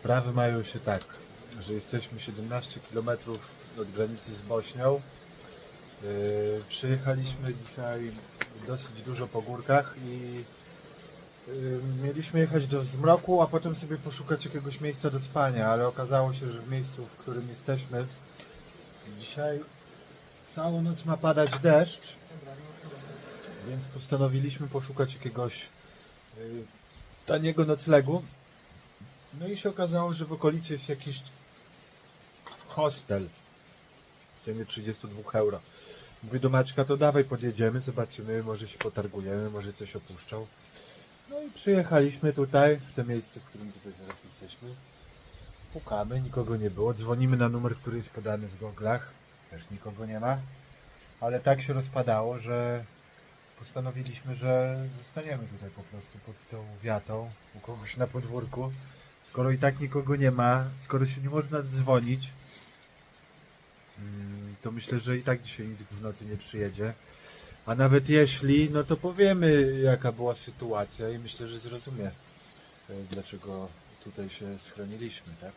Sprawy mają się tak, że jesteśmy 17 km od granicy z Bośnią. Yy, przyjechaliśmy dzisiaj dosyć dużo po górkach i yy, mieliśmy jechać do zmroku, a potem sobie poszukać jakiegoś miejsca do spania, ale okazało się, że w miejscu, w którym jesteśmy dzisiaj całą noc ma padać deszcz, więc postanowiliśmy poszukać jakiegoś yy, taniego noclegu. No i się okazało, że w okolicy jest jakiś hostel w cenie 32 euro. Mówię do Maćka, to dawaj podjedziemy, zobaczymy, może się potargujemy, może coś opuszczą. No i przyjechaliśmy tutaj, w to miejsce, w którym tutaj teraz jesteśmy. Pukamy, nikogo nie było, dzwonimy na numer, który jest podany w goglach, też nikogo nie ma. Ale tak się rozpadało, że postanowiliśmy, że zostaniemy tutaj po prostu pod tą wiatą, u kogoś na podwórku. Skoro i tak nikogo nie ma, skoro się nie można dzwonić, mm, to myślę, że i tak dzisiaj nikt w nocy nie przyjedzie. A nawet jeśli, no to powiemy jaka była sytuacja i myślę, że zrozumie, e, dlaczego tutaj się schroniliśmy, tak?